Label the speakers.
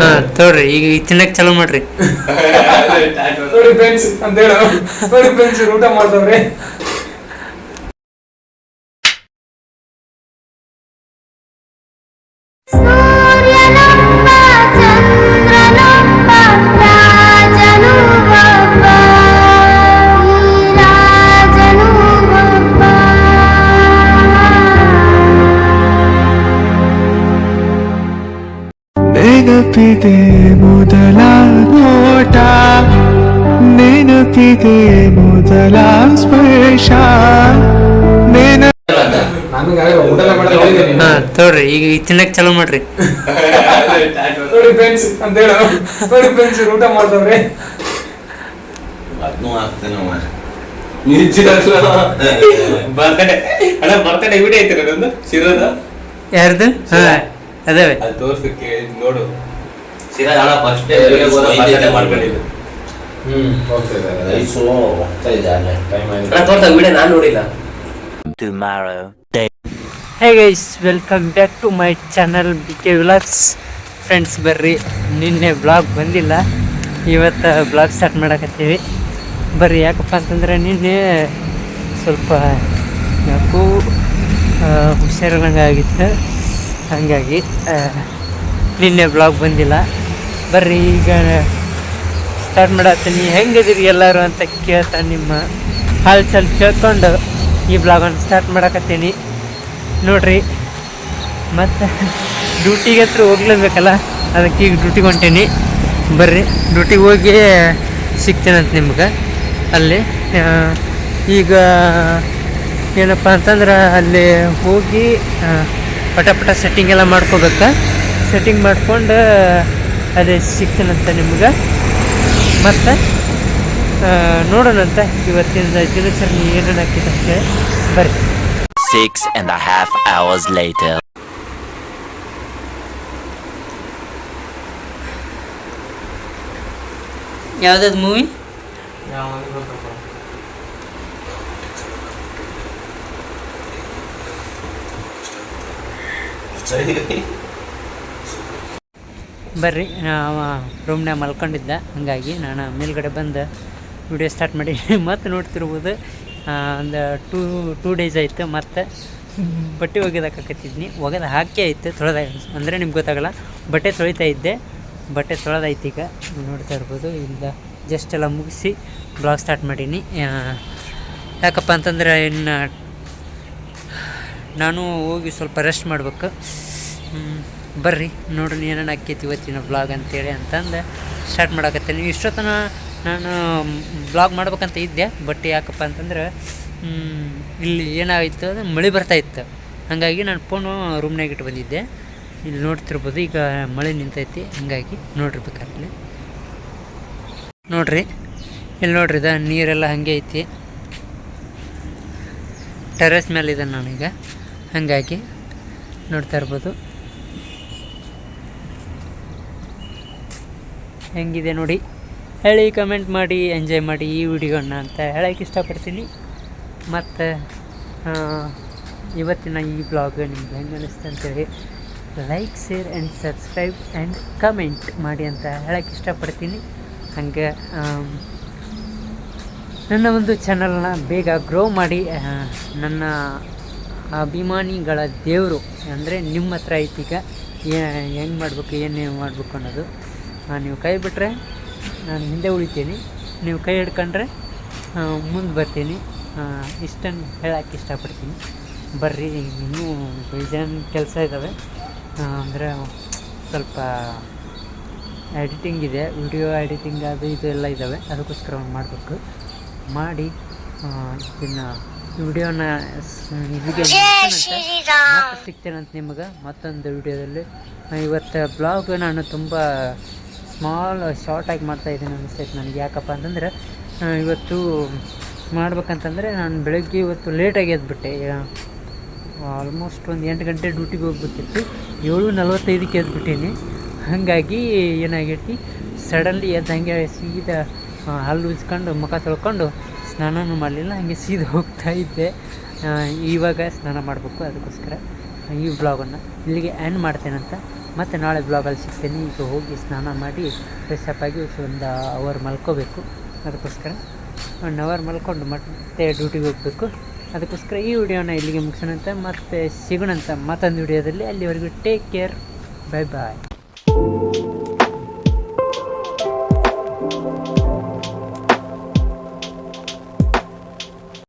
Speaker 1: ಹಾ ತೋಡ್ರಿ ಈಗ ತಿನ್ನಕ್ ಚಾಲೂ ಮಾಡ್ರಿ.
Speaker 2: ನೋಡಿ ಫ್ರೆಂಡ್ಸ್ ಅಂತ ಹೇಳೋ. ನೋಡಿ ಫ್ರೆಂಡ್ಸ್ ಊಟ ಮಾಡ್ತಾವ್ರೆ
Speaker 3: ನೆನಪಿದೆ ಮೊದಲ ನೋಟ. ನೆನಪಿದೆ ಮೊದಲ ಸ್ಪರ್ಶ. ನೆನ
Speaker 1: ತೋಡ್ರಿ ಈಗ ತಿನ್ನಕ್ ಚಾಲೂ ಮಾಡ್ರಿ.
Speaker 2: ನೋಡಿ ಫ್ರೆಂಡ್ಸ್ ಅಂತ ಹೇಳು. ನೋಡಿ ಫ್ರೆಂಡ್ಸ್ ಊಟ ಮಾಡ್ತಾವ್ರೆ
Speaker 4: ಅದನ್ನೂ ಹಾಕ್ತೇನೆ ಮಾರ್ರೆ.
Speaker 5: ಬರ್ತಡೆ. ಅಣ್ಣ ಬರ್ತಡೆ ವಿಡಿಯೋ ಐತೆ ನಂದು? ಶಿರದ
Speaker 1: ಯಾರ್ದು? ಹಾ ಅದಾವೆ
Speaker 5: ಅದು ತೋರ್ಸಕ್ಕೆ ನೋಡು.
Speaker 4: ಸಿರಾಜ್ ನಾನು
Speaker 5: ಫಸ್ಟ್
Speaker 4: ಐದು
Speaker 2: ಹ್ಮ್ ಹೋಗ್ತಾ ಇದ್ದಾರೆ
Speaker 4: ರೈಸು ಹೋಗ್ತಾ ಇದೆ ಅಲ್ಲೇ ಟೈಮ್
Speaker 5: ವಿಡಿಯೋ ನಾನು ನೋಡಿಲ್ಲ.
Speaker 1: Hey guys welcome back to my channel B K vlogs friends ಬರ್ರಿ. ನಿನ್ನೆ ಬ್ಲಾಗ್ ಬಂದಿಲ್ಲ. ಇವತ್ತು ಬ್ಲಾಗ್ ಸ್ಟಾರ್ಟ್ ಮಾಡಕತ್ತೀವಿ. ಬರ್ರಿ ಯಾಕಪ್ಪ ಅಂತಂದ್ರೆ ನಿನ್ನೆ ಸ್ವಲ್ಪ ಯಾಕೋ ಹುಷಾರಿಲ್ಲಂಗೆ ಆಗಿತ್ತು ಹಾಗಾಗಿ ನಿನ್ನೆ ಬ್ಲಾಗ್ ಬಂದಿಲ್ಲ. ಬರ್ರಿ, ಈಗ ಸ್ಟಾರ್ಟ್ ಮಾಡತ್ತೀನಿ ಹೆಂಗಿದಿರಿ ಎಲ್ಲರೂ ಅಂತ ಕೇಳ್ತಾ ನಿಮ್ಮ ಹಾಲು ಚಲ್ ಕೇಳ್ಕೊಂಡು ಈ ಬ್ಲಾಗನ್ನು ಸ್ಟಾರ್ಟ್ ಮಾಡಕತ್ತೀನಿ. ನೋಡ್ರಿ, ಮತ್ತು ಡ್ಯೂಟಿಗೆ ಹತ್ರ ಹೋಗ್ಲೇಬೇಕಲ್ಲ? ಅದಕ್ಕೆ ಈಗ ಡ್ಯೂಟಿಗೆ ಹೊಂಟೀನಿ. ಬರ್ರಿ ಡ್ಯೂಟಿಗೆ ಹೋಗಿ ಸಿಗ್ತೀನಂತ ನಿಮ್ಗೆ. ಅಲ್ಲಿ ಈಗ ಏನಪ್ಪ ಅಂತಂದ್ರೆ ಅಲ್ಲಿ ಹೋಗಿ ಪಟ ಪಟ ಸೆಟ್ಟಿಂಗ್ ಎಲ್ಲ ಮಾಡ್ಕೋಬೇಕು? ಸೆಟ್ಟಿಂಗ್ ಮಾಡ್ಕೊಂಡು ಅದೇ ಸಿಕ್ತನಂತ ನಿಮ್ಗೆ? ಮತ್ತು ನೋಡೋಣಂತ ಇವತ್ತಿನ ದಿನಚರಣೆ ಏನೇನು ಹಾಕಿದೆ ಅಂತೇಳಿ ಬರ್ರಿ.
Speaker 6: Six and a half hours later.
Speaker 1: ಯಾವ್ದಾದ್ರು ಮೂವಿ ಬರ್ರಿ ರೂಮ್ನಾಗ ಮಲ್ಕೊಂಡಿದ್ದೆ, ಹಾಗಾಗಿ ನಾನು ಮೇಲ್ಗಡೆ ಬಂದು ವಿಡಿಯೋ ಸ್ಟಾರ್ಟ್ ಮಾಡಿ. ಮತ್ತೆ ನೋಡ್ತಿರ್ಬೋದು ಒಂದು ಟೂ ಟೂ ಡೇಸ್ ಆಯಿತು, ಮತ್ತು ಬಟ್ಟೆ ಒಗೆದಾಕತ್ತಿದ್ನಿ ಒಗೆದು ಹಾಕಿ ಆಯಿತು ತೊಳೆದ ಅಂದರೆ ನಿಮ್ಗೆ ಗೊತ್ತಾಗಲ್ಲ, ಬಟ್ಟೆ ತೊಳಿತಾ ಇದ್ದೆ. ಬಟ್ಟೆ ತೊಳೆದೈತೆ ಈಗ. ನೋಡ್ತಾ ಇರ್ಬೋದು ಇಲ್ಲ ಜಸ್ಟ್ ಎಲ್ಲ ಮುಗಿಸಿ ಬ್ಲಾಗ್ ಸ್ಟಾರ್ಟ್ ಮಾಡೀನಿ. ಯಾಕಪ್ಪ ಅಂತಂದ್ರೆ ಇನ್ನು ನಾನು ಹೋಗಿ ಸ್ವಲ್ಪ ರೆಸ್ಟ್ ಮಾಡಬೇಕು. ಬರ್ರಿ, ನೋಡ್ರಿ ಏನೇನು ಆಕೈತಿ ಇವತ್ತಿನ ಬ್ಲಾಗ್ ಅಂತೇಳಿ ಅಂತಂದು. ಸ್ಟಾರ್ಟ್ ಮಾಡಕತ್ತೀನಿ. ಇಷ್ಟೊತ್ತನ ನಾನು ಬ್ಲಾಗ್ ಮಾಡ್ಬೇಕಂತ ಇದ್ದೆ ಬಟ್ ಯಾಕಪ್ಪ ಅಂತಂದ್ರೆ ಇಲ್ಲಿ ಏನಾಗಿತ್ತು ಅಂದ್ರೆ ಮಳೆ ಬರ್ತಾ ಇತ್ತು. ಹಾಗಾಗಿ ನಾನು ಫೋನು ರೂಮ್ನಾಗ ಇಟ್ಟು ಬಂದಿದ್ದೆ. ಇಲ್ಲಿ ನೋಡ್ತಿರ್ಬೋದು, ಈಗ ಮಳೆ ನಿಂತೈತಿ. ಹಾಗಾಗಿ ನೋಡಿರ್ಬೇಕಾದ್ರೆ ನೋಡ್ರಿ, ಇಲ್ಲಿ ನೋಡ್ರಿ ಇದ, ನೀರೆಲ್ಲ ಹಾಗೆ ಐತಿ. ಟೆರೆಸ್ ಮೇಲೆ ಇದೆ ನಾನೀಗ. ಹಾಗಾಗಿ ನೋಡ್ತಾ ಇರ್ಬೋದು. ಹೆಂಗಿದೆ ನೋಡಿ. ಹೇಳಿ ಕಮೆಂಟ್ ಮಾಡಿ ಎಂಜಾಯ್ ಮಾಡಿ ಈ ವಿಡಿಯೋನ ಅಂತ ಹೇಳಕ್ಕೆ ಇಷ್ಟಪಡ್ತೀನಿ. ಮತ್ತು ಇವತ್ತಿನ ಈ ಬ್ಲಾಗ್ ನಿಮ್ಗೆ ಹೆಂಗೆ ಅನ್ನಿಸ್ತು ಅಂತೇಳಿ like share and subscribe and comment ಮಾಡಿ ಅಂತ ಹೇಳಕ್ಕೆ ಇಷ್ಟಪಡ್ತೀನಿ. ಹಾಗೆ ನನ್ನ ಒಂದು ಚಾನಲನ್ನ ಬೇಗ ಗ್ರೋ ಮಾಡಿ ನನ್ನ ಅಭಿಮಾನಿಗಳ ದೇವರು ಅಂದರೆ ನಿಮ್ಮ ಹತ್ರ ಐತಿ ಈಗ. ಹೆಂಗೆ ಮಾಡಬೇಕು ಏನೇನು ಮಾಡಬೇಕು ಅನ್ನೋದು. ಆ, ನೀವು ಕೈ ಬಿಟ್ಟರೆ ನಾನು ಹಿಂದೆ ಉಳಿತೀನಿ. ನೀವು ಕೈ ಹಿಡ್ಕೊಂಡ್ರೆ ಮುಂದೆ ಬರ್ತೀನಿ. ಇಷ್ಟನ್ನು ಹೇಳಕ್ಕೆ ಇಷ್ಟಪಡ್ತೀನಿ. ಬರ್ರಿ ಇನ್ನೂ ಬೇಜಾನ್ ಕೆಲಸ ಇದ್ದಾವೆ ಅಂದರೆ ಸ್ವಲ್ಪ ಎಡಿಟಿಂಗ್ ಇದೆ ವಿಡಿಯೋ ಎಡಿಟಿಂಗ್ ಅದು ಇದು ಎಲ್ಲ ಇದ್ದಾವೆ ಅದಕ್ಕೋಸ್ಕರ ಮಾಡಬೇಕು. ಮಾಡಿ ಇದನ್ನು ವಿಡಿಯೋನ ಇಲ್ಲಿಗೆ ಸಿಗ್ತೇನೆ ಅಂತ ಸಿಗ್ತೇನಂತ ನಿಮಗೆ ಮತ್ತೊಂದು ವಿಡಿಯೋದಲ್ಲಿ. ಇವತ್ತು ಬ್ಲಾಗ್ ನಾನು ತುಂಬ ಸ್ಮಾಲ್ ಶಾರ್ಟಾಗಿ ಮಾಡ್ತಾಯಿದ್ದೀನಿ ಅನಿಸ್ತೈತೆ. ನನಗೆ ಯಾಕಪ್ಪ ಅಂತಂದರೆ ಇವತ್ತು ಮಾಡ್ಬೇಕಂತಂದರೆ ನಾನು ಬೆಳಗ್ಗೆ ಇವತ್ತು ಲೇಟಾಗಿ ಎದ್ಬಿಟ್ಟೆ. ಆಲ್ಮೋಸ್ಟ್ ಒಂದು ಎಂಟು ಗಂಟೆ ಡ್ಯೂಟಿಗೆ ಹೋಗ್ಬಿಟ್ಟಿತ್ತು. ಏಳು ನಲ್ವತ್ತೈದಕ್ಕೆ ಎದ್ಬಿಟ್ಟೀನಿ. ಹಾಗಾಗಿ ಏನಾಗೈತಿ ಸಡನ್ಲಿ ಎದ್ದು ಹಂಗೆ ಸೀದಾ ಹಲ್ಲು ಉಜ್ಕೊಂಡು, ಮುಖ ತೊಳ್ಕೊಂಡು ಸ್ನಾನನೂ ಮಾಡಲಿಲ್ಲ, ಹಾಗೆ ಸೀದಾ ಹೋಗ್ತಾ ಇದ್ದೆ. ಇವಾಗ ಸ್ನಾನ ಮಾಡಬೇಕು, ಅದಕ್ಕೋಸ್ಕರ ಈ ಬ್ಲಾಗನ್ನು ಇಲ್ಲಿಗೆ ಆ್ಯಂಡ್ ಮಾಡ್ತೇನಂತ ಮತ್ತು ನಾಳೆ ಬ್ಲಾಗಲ್ಲಿ ಸಿಗ್ತೀನಿ. ಈಗ ಹೋಗಿ ಸ್ನಾನ ಮಾಡಿ ಫ್ರೆಶ್ ಆಗಿ ಒಂದು ಅವರ್ ಮಲ್ಕೋಬೇಕು. ಅದಕ್ಕೋಸ್ಕರ ಒನ್ ಅವರ್ ಮಲ್ಕೊಂಡು ಮತ್ತೆ ಡ್ಯೂಟಿಗೆ ಹೋಗಬೇಕು. ಅದಕ್ಕೋಸ್ಕರ ಈ ವಿಡಿಯೋನ ಇಲ್ಲಿಗೆ ಮುಗಿಸೋಣಂತೆ. ಮತ್ತೆ ಸಿಗೋಣಂತ ಮತ್ತೊಂದು ವಿಡಿಯೋದಲ್ಲಿ. ಅಲ್ಲಿವರೆಗೂ ಟೇಕ್ ಕೇರ್ ಬೈ ಬಾಯ್